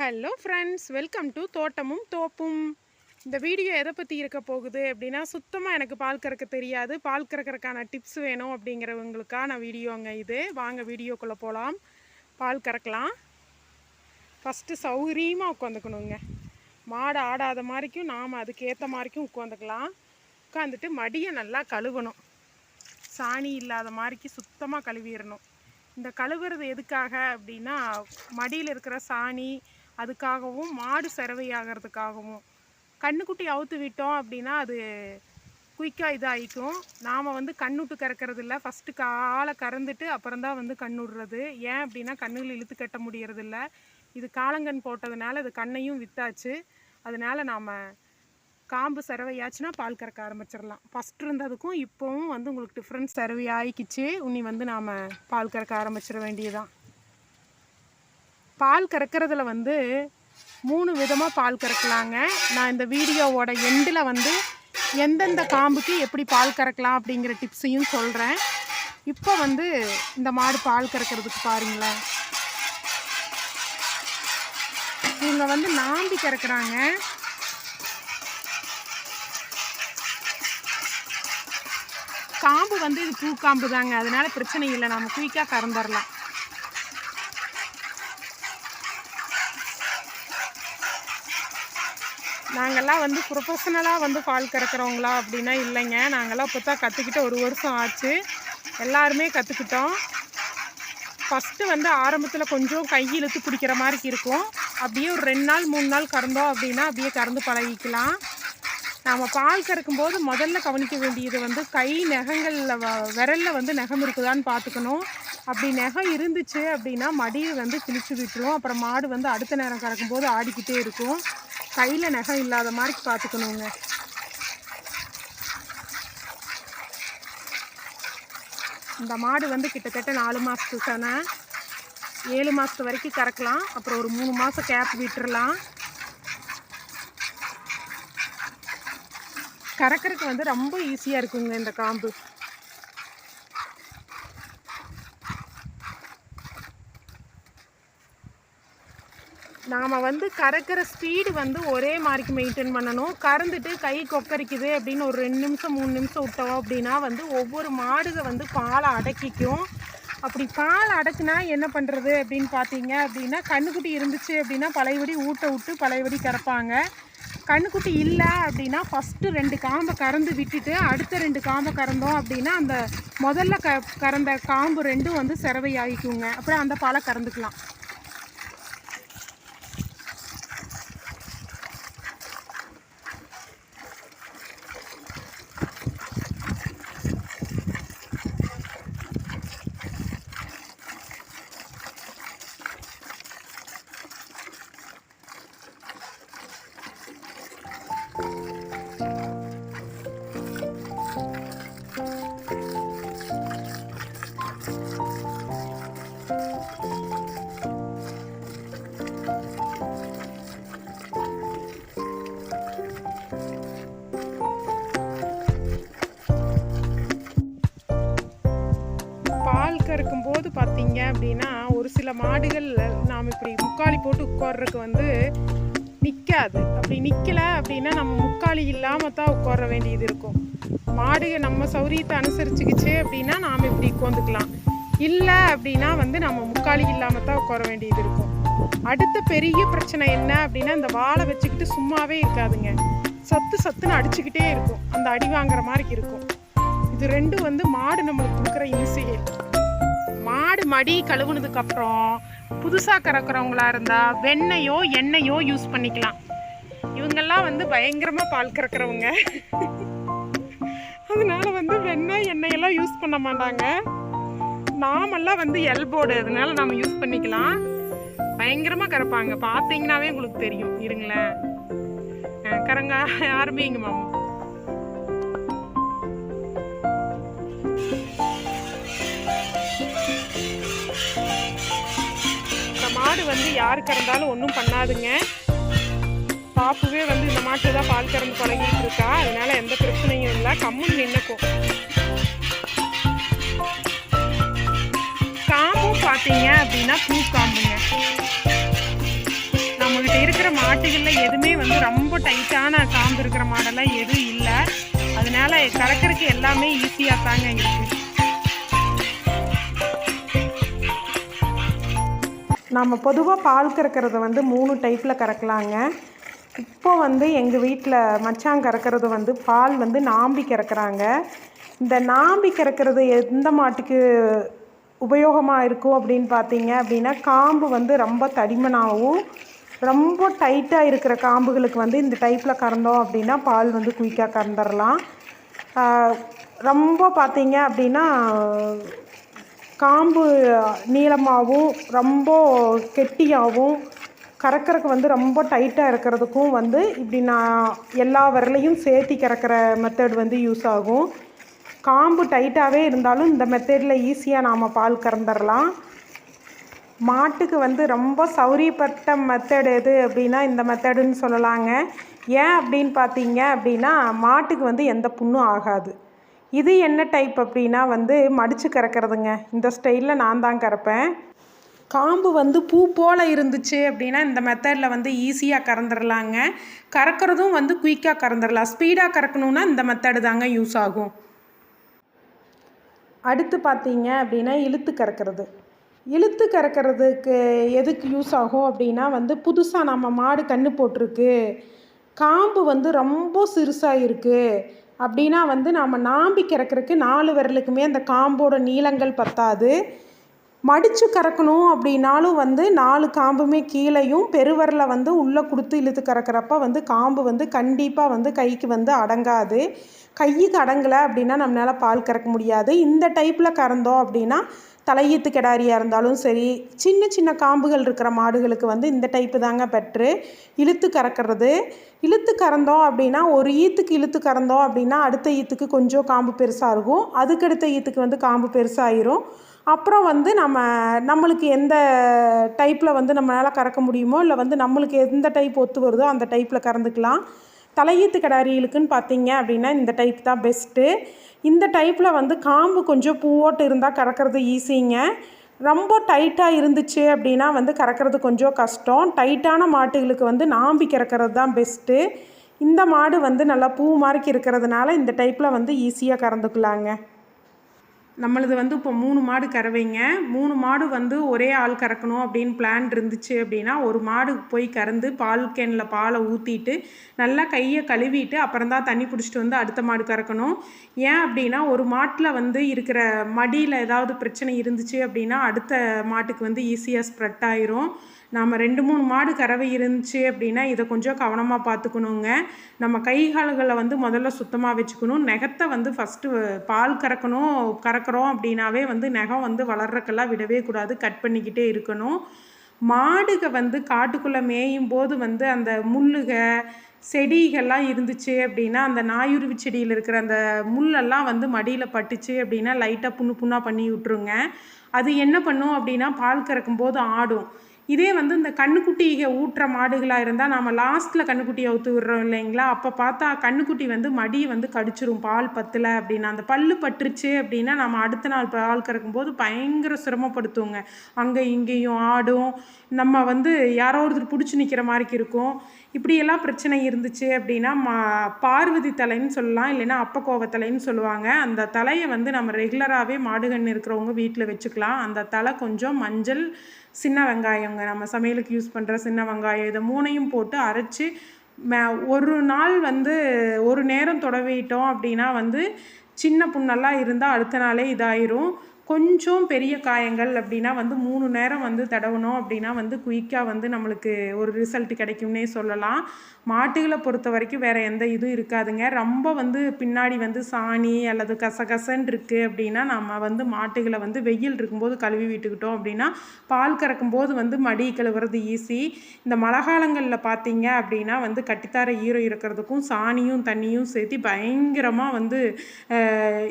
Hello friends welcome to தோட்டமும் தோப்பும் இந்த வீடியோ எதை பற்றி இருக்க போகுது அப்படின்னா சுத்தமாக எனக்கு பால் கறக்க தெரியாது. பால் கறக்கிறதுக்கான டிப்ஸ் வேணும் அப்படிங்கிறவங்களுக்கான வீடியோங்க இது. வாங்க வீடியோக்குள்ளே போகலாம் பால் கறக்கலாம். ஃபஸ்ட்டு சௌகரியமாக உட்காந்துக்கணுங்க. மாடு ஆடாத மாதிரிக்கும் நாம் அதுக்கேற்ற மாதிரிக்கும் உட்காந்துக்கலாம். உட்காந்துட்டு மடியை நல்லா கழுவணும். சாணி இல்லாத மாதிரிக்கு சுத்தமாக கழுவிடணும். இந்த கழுவுறது எதுக்காக அப்படின்னா மடியில் இருக்கிற சாணி அதுக்காகவும் மாடு சிறவையாகிறதுக்காகவும் கண்ணுக்குட்டி அவுத்து விட்டோம் அப்படின்னா அது குயிக்காக இதாகிக்கும் நாம் வந்து கண்ணுட்டு கறக்கிறது இல்லை ஃபஸ்ட்டு காலை கறந்துட்டு அப்புறம் தான் வந்து கண்ணுடுறது ஏன் அப்படின்னா கண்ணுகள் இழுத்து கட்ட முடியறதில்ல. இது காலங்கன் போட்டதுனால அது கண்ணையும் வித்தாச்சு. அதனால் நாம் காம்பு செரவையாச்சுன்னா பால் கறக்க ஆரம்பிச்சிடலாம். ஃபஸ்ட் இருந்ததுக்கும் இப்போவும் வந்து உங்களுக்கு டிஃப்ரெண்ட் சிறவை ஆயிக்கிச்சு உன்னி வந்து நாம் பால் கறக்க ஆரம்பிச்சிட வேண்டியதுதான். பால் கறக்கிறதுல வந்து மூணு விதமாக பால் கறக்கலாங்க. நான் இந்த வீடியோவோட எண்டில் வந்து எந்தெந்த காம்புக்கு எப்படி பால் கறக்கலாம் அப்படிங்கிற டிப்ஸையும் சொல்கிறேன் இப்போ வந்து இந்த மாடு பால் கறக்கிறதுக்கு பாருங்களேன். இவங்க வந்து நாம்பி கறக்குறாங்க. காம்பு வந்து இது பூ காம்பு தாங்க அதனால பிரச்சனை இல்லை. நம்ம குயிக்காக கறந்துடலாம் நாங்கள்லாம் வந்து ப்ரொஃபஷனலாக வந்து பால் கறக்கிறவங்களா அப்படின்னா இல்லைங்க. நாங்கள்லாம் இப்போ தான் கற்றுக்கிட்டு ஒரு வருஷம் ஆச்சு. எல்லாருமே கற்றுக்கிட்டோம் ஃபஸ்ட்டு வந்து ஆரம்பத்தில் கொஞ்சம் கை இழுத்து பிடிக்கிற மாதிரி இருக்கும். அப்படியே ஒரு ரெண்டு நாள் மூணு நாள் கறந்தோம் அப்படின்னா அப்படியே கறந்து பழகிக்கலாம். நாம் பால் கறக்கும்போது முதல்ல கவனிக்க வேண்டியது வந்து கை நகங்களில் வ விரலில் வந்து நகம் இருக்குதான்னு பார்த்துக்கணும் அப்படி நகம் இருந்துச்சு அப்படின்னா மடியை வந்து கிழிச்சு விட்டுரும். அப்புறம் மாடு வந்து அடுத்த நேரம் கறக்கும்போது ஆடிக்கிட்டே இருக்கும். கையில் நகம் இல்லாத மாதிரி பார்த்துக்கணுங்க இந்த மாடு வந்து கிட்டத்தட்ட நாலு மாதத்துக்கான ஏழு மாதத்து வரைக்கும் கறக்கலாம். அப்புறம் ஒரு மூணு மாதம் கேப் விட்டுறலாம். கறக்கிறதுக்கு வந்து ரொம்ப ஈஸியாக இருக்குங்க இந்த காம்பு. நாம் வந்து கறக்கிற ஸ்பீடு வந்து ஒரே மாதிரிக்கு மெயின்டைன் பண்ணணும். கறந்துட்டு கை கொக்கரிக்குது அப்படின்னு ஒரு ரெண்டு நிமிஷம் மூணு நிமிஷம் விட்டோம் அப்படின்னா வந்து ஒவ்வொரு மாடுக வந்து பாலை அடக்கிக்கும். அப்படி பால் அடக்குனா என்ன பண்ணுறது அப்படின்னு பார்த்தீங்க அப்படின்னா கண்ணுக்குட்டி இருந்துச்சு அப்படின்னா பழையபடி ஊட்ட விட்டு பழையபடி கறப்பாங்க. கண்ணுக்குட்டி இல்லை அப்படின்னா ஃபஸ்ட்டு ரெண்டு காம்பை கறந்து விட்டுட்டு அடுத்த ரெண்டு காம்பை கறந்தோம் அப்படின்னா அந்த முதல்ல க கறந்த காம்பு ரெண்டும் வந்து சிறவை ஆகிக்குங்க அப்புறம் அந்த பாலை கறந்துக்கலாம். பால் போது பார்த்தீங்க அப்படின்னா ஒரு சில மாடுகள் நாம் இப்படி முக்காலி போட்டு உட்கார்றதுக்கு வந்து நிற்காது அப்படி நிற்கல அப்படின்னா நம்ம முக்காலி இல்லாமல் தான் உட்கார வேண்டியது இருக்கும். மாடு நம்ம சௌரியத்தை அனுசரிச்சுக்கிச்சு அப்படின்னா நாம் இப்படி உட்காந்துக்கலாம். இல்லை அப்படின்னா வந்து நம்ம முக்காலி இல்லாமல் தான் உட்கார வேண்டியது இருக்கும். அடுத்த பெரிய பிரச்சனை என்ன அப்படின்னா இந்த வாழை வச்சுக்கிட்டு சும்மாவே இருக்காதுங்க. சத்து சத்துன்னு அடிச்சுக்கிட்டே இருக்கும். அந்த அடி வாங்குற மாதிரி இருக்கும். இது ரெண்டும் வந்து மாடு நம்மளுக்கு கொடுக்குற இசையே மாடு மடி கழுவுனதுக்கப்புறம் புதுசாக கறக்குறவங்களா இருந்தால் வெண்ணையோ எண்ணெயோ யூஸ் பண்ணிக்கலாம். இவங்கெல்லாம் வந்து பயங்கரமாக பால் கறக்குறவங்க. அதனால வந்து வெண்ணெய் எண்ணெயெல்லாம் யூஸ் பண்ண மாட்டாங்க. நாமெல்லாம் வந்து எல்போர்டு அதனால நம்ம யூஸ் பண்ணிக்கலாம். பயங்கரமாக கறப்பாங்க. பார்த்தீங்கன்னாவே உங்களுக்கு தெரியும். இருங்களேன். கரங்க கறங்க. ஆரம்பிங்க மாமா மாடு வந்து யார் கறந்தாலும் ஒன்றும் பண்ணாதுங்க. பாப்புவே வந்து இந்த மாட்டு தான் பால் கறந்து பழகிட்டு இருக்கா. அதனால எந்த பிரச்சனையும் இல்லை. கம்முன்னு நின்னுக்கும் காம்பும் பார்த்தீங்க அப்படின்னா பூ காம்புங்க நம்மகிட்ட இருக்கிற மாட்டுகளில் எதுவுமே வந்து ரொம்ப டைட்டான காம்பு இருக்கிற மாடெல்லாம் எதுவும் இல்லை. அதனால கறக்கிறதுக்கு எல்லாமே ஈஸியாக தாங்க இருக்குது நம்ம பொதுவாக பால் கறக்கிறத வந்து மூணு டைப்பில் கறக்கலாங்க. இப்போ வந்து எங்கள் வீட்டில் மச்சான் கறக்கிறது வந்து பால் வந்து நாம்பி கறக்கிறாங்க. இந்த நாம்பி கறக்கிறது எந்த மாட்டுக்கு உபயோகமாக இருக்கும் அப்படின்னு பார்த்தீங்க அப்படின்னா காம்பு வந்து ரொம்ப தடிமனாகவும் ரொம்ப டைட்டாக இருக்கிற காம்புகளுக்கு வந்து இந்த டைப்பில் கறந்தோம் அப்படின்னா பால் வந்து குயிக்காக கறந்துடலாம் ரொம்ப பார்த்தீங்க அப்படின்னா காம்பு நீளமாகவும் ரொம்ப கெட்டியாகவும் கறக்கறதுக்கு வந்து ரொம்ப டைட்டாக இருக்கிறதுக்கும் வந்து இப்படி நான் எல்லா விரலையும் சேர்த்தி கறக்கிற மெத்தட் வந்து யூஸ் ஆகும். காம்பு டைட்டாகவே இருந்தாலும் இந்த மெத்தடில் ஈஸியாக நாம் பால் கறந்துடலாம் மாட்டுக்கு வந்து ரொம்ப சௌரியப்பட்ட மெத்தட் எது அப்படின்னா இந்த மெத்தடுன்னு சொல்லலாங்க. ஏன் அப்படின்னு பார்த்தீங்க அப்படின்னா மாட்டுக்கு வந்து எந்த புண்ணும் ஆகாது. இது என்ன டைப் அப்படின்னா வந்து மடித்து கறக்கிறதுங்க. இந்த ஸ்டைலில் நான் தான் கறப்பேன். காம்பு வந்து பூ போல் இருந்துச்சு அப்படின்னா இந்த மெத்தடில் வந்து ஈஸியாக கறந்துடலாங்க கறக்கிறதும் வந்து குயிக்காக கறந்துடலாம் ஸ்பீடாக கறக்கணுன்னா இந்த மெத்தடு தாங்க யூஸ் ஆகும். அடுத்து பார்த்தீங்க அப்படின்னா இழுத்து கறக்கிறது. இழுத்து கறக்கிறதுக்கு எதுக்கு யூஸ் ஆகும் அப்படின்னா வந்து புதுசாக நம்ம மாடு கன்று போட்டிருக்கு. காம்பு வந்து ரொம்ப சிறுசாக இருக்குது அப்படின்னா வந்து நாம் நாம்பி கறக்கிறதுக்கு நாலு விரலுக்குமே அந்த காம்போட நீளங்கள் பத்தாது. மடித்து கறக்கணும் அப்படின்னாலும் வந்து நாலு காம்புமே கீழேயும் பெருவரில் வந்து உள்ளே கொடுத்து இழுத்து கறக்கிறப்ப வந்து காம்பு வந்து கண்டிப்பாக வந்து கைக்கு வந்து அடங்காது. கைக்கு அடங்கலை அப்படின்னா நம்மளால் பால் கறக்க முடியாது. இந்த டைப்பில் கறந்தோம் அப்படின்னா தலையீத்து கிடாரியாக இருந்தாலும் சரி சின்ன சின்ன காம்புகள் இருக்கிற மாடுகளுக்கு வந்து இந்த டைப்பு தாங்க பெட்ரு இழுத்து கறக்கிறது. இழுத்து கறந்தோம் அப்படின்னா ஒரு ஈத்துக்கு இழுத்து கறந்தோம் அப்படின்னா அடுத்த ஈத்துக்கு கொஞ்சம் காம்பு பெருசாக இருக்கும். அதுக்கடுத்த ஈத்துக்கு வந்து காம்பு பெருசாகிரும் அப்புறம் வந்து நம்ம நம்மளுக்கு எந்த டைப்பில் வந்து நம்மளால் கறக்க முடியுமோ இல்லை வந்து நம்மளுக்கு எந்த டைப் ஒத்து வருதோ அந்த டைப்பில் கறந்துக்கலாம். தலையீத்து கிடாரிகளுக்குன்னு பார்த்தீங்க அப்படின்னா இந்த டைப் தான் பெஸ்ட்டு இந்த டைப்பில் வந்து காம்பு கொஞ்சம் பூவோட்டு இருந்தால் கறக்கிறது ஈஸிங்க ரொம்ப டைட்டாக இருந்துச்சு அப்படின்னா வந்து கறக்கிறது கொஞ்சம் கஷ்டம். டைட்டான மாட்டுகளுக்கு வந்து நாம்பி கறக்கிறது தான் பெஸ்ட்டு இந்த மாடு வந்து நல்லா பூ மாதிரி இருக்கிறதுனால இந்த டைப்பில் வந்து ஈஸியாக கறந்துக்கலாங்க. நம்மளது வந்து இப்போ மூணு மாடு கறவைங்க. மூணு மாடு வந்து ஒரே ஆள் கறக்கணும் அப்படின்னு பிளான் இருந்துச்சு அப்படின்னா ஒரு மாடு போய் கறந்து பால் கேனில் பாலை ஊற்றிட்டு நல்லா கையை கழுவிட்டு அப்புறம் தான் தண்ணி பிடிச்சிட்டு வந்து அடுத்த மாடு கறக்கணும். ஏன் அப்படின்னா ஒரு மாட்டில் வந்து இருக்கிற மடியில் ஏதாவது பிரச்சனை இருந்துச்சு அப்படின்னா அடுத்த மாட்டுக்கு வந்து ஈஸியாக ஸ்ப்ரெட் ஆயிரும். நாம் ரெண்டு மூணு மாடு கறவை இருந்துச்சு அப்படின்னா இதை கொஞ்சம் கவனமாக பார்த்துக்கணுங்க. நம்ம கை கால்களை வந்து முதல்ல சுத்தமாக வச்சுக்கணும். நெகத்தை வந்து ஃபஸ்ட்டு பால் கறக்கணும் கறக்கிறோம் அப்படின்னாவே வந்து நெகம் வந்து வளர்றக்கெல்லாம் விடவே கூடாது. கட் பண்ணிக்கிட்டே இருக்கணும். மாடுக வந்து காட்டுக்குள்ளே மேயும் போது வந்து அந்த முள்ளுக செடிகள்லாம் இருந்துச்சு அப்படின்னா அந்த நாயுருவி செடியில் இருக்கிற அந்த முள்ளெல்லாம் வந்து மடியில் பட்டுச்சு அப்படின்னா லைட்டாக புண்ணு புண்ணாக பண்ணி விட்ருங்க அது என்ன பண்ணும் அப்படின்னா பால் கறக்கும் போது ஆடும். இதே வந்து இந்த கண்ணுக்குட்டியை ஊட்டுற மாடுகளாக இருந்தால் நம்ம லாஸ்ட்டில் கண்ணுக்குட்டியை ஊற்று விடுறோம் இல்லைங்களா? அப்போ பார்த்தா கண்ணுக்குட்டி வந்து மடியை வந்து கடிச்சிரும் பால் பத்தலை அப்படின்னா. அந்த பல்லு பட்டுருச்சு அப்படின்னா நம்ம அடுத்த நாள் பால் கறக்கும்போது பயங்கர சிரமப்படுத்துவோங்க. அங்கே இங்கேயும் ஆடும். நம்ம வந்து யாரோ ஒருத்தர் பிடிச்சி நிற்கிற மாதிரி இருக்கும். இப்படியெல்லாம் பிரச்சனை இருந்துச்சு அப்படின்னா மா பார்வதி தலைன்னு சொல்லலாம் இல்லைன்னா அப்பக்கோவ தலைன்னு சொல்லுவாங்க. அந்த தலையை வந்து நம்ம ரெகுலராகவே மாடுகன்று இருக்கிறவங்க வீட்டில் வச்சுக்கலாம். அந்த தலை கொஞ்சம் மஞ்சள் சின்ன வெங்காயங்க. நம்ம சமையலுக்கு யூஸ் பண்ணுற சின்ன வெங்காயம் இதை மூணையும் போட்டு அரைச்சி மே ஒரு நாள் வந்து ஒரு நேரம் தொடவிட்டோம் அப்படின்னா வந்து சின்ன புண்ணெல்லாம் இருந்தால் அடுத்த நாளே இதாயிரும். கொஞ்சம் பெரிய காயங்கள் அப்படின்னா வந்து மூணு நேரம் வந்து தடவணும் அப்படின்னா வந்து குயிக்காக வந்து நம்மளுக்கு ஒரு ரிசல்ட் கிடைக்கும்னே சொல்லலாம். மாட்டுகளை பொறுத்த வரைக்கும் வேறு எந்த இதுவும் இருக்காதுங்க. ரொம்ப வந்து பின்னாடி வந்து சாணி அல்லது கசகசன்னு இருக்குது அப்படின்னா நம்ம வந்து மாட்டுகளை வந்து வெயில் இருக்கும்போது கழுவி விட்டுக்கிட்டோம் அப்படின்னா பால் கறக்கும்போது வந்து மடி கழுவுறது ஈஸி இந்த மழை காலங்களில் பார்த்தீங்க அப்படின்னா வந்து கட்டித்தார ஈரம் இருக்கிறதுக்கும் சாணியும் தண்ணியும் சேர்த்து பயங்கரமாக வந்து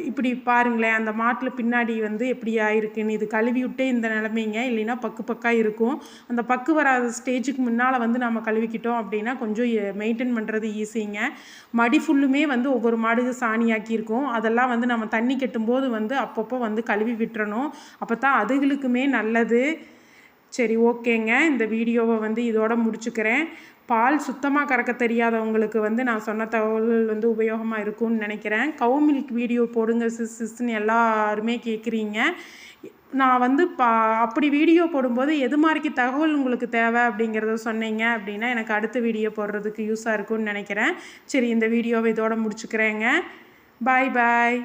இப்படி பாருங்களேன் அந்த மாட்டில் பின்னாடி வந்து எப்படி ஆயிருக்குன்னு இது கழுவி விட்டே இந்த நிலமைங்க. இல்லைன்னா பக்கு பக்காக இருக்கும். அந்த பக்கு வராத ஸ்டேஜுக்கு முன்னால் வந்து நம்ம கழுவிக்கிட்டோம் அப்படின்னா கொஞ்சம் மெயின்டைன் பண்ணுறது ஈஸிங்க மடி ஃபுல்லுமே வந்து ஒவ்வொரு மாடுக்கு சாணியாக்கியிருக்கும். அதெல்லாம் வந்து நம்ம தண்ணி கட்டும்போது வந்து அப்பப்போ வந்து கழுவி விட்டுறணும். அப்போ தான் அதுகளுக்குமே நல்லது. சரி ஓகேங்க. இந்த வீடியோவை வந்து இதோட முடிச்சுக்கிறேன். பால் சுத்தமாக கறக்க தெரியாதவங்களுக்கு வந்து நான் சொன்ன தகவல்கள் வந்து உபயோகமாக இருக்கும்னு நினைக்கிறேன். கவு மில்க் வீடியோ போடுங்க சிஸ் சிஸ்ன்னு எல்லாருமே கேட்குறீங்க நான் வந்து பா அப்படி வீடியோ போடும்போது எது மாதிரிக்கு தகவல் உங்களுக்கு தேவை அப்படிங்கிறத சொன்னீங்க அப்படின்னா எனக்கு அடுத்த வீடியோ போடுறதுக்கு யூஸாக இருக்கும்னு நினைக்கிறேன். சரி இந்த வீடியோவை இதோட முடிச்சுக்கிறேங்க. பாய் பாய்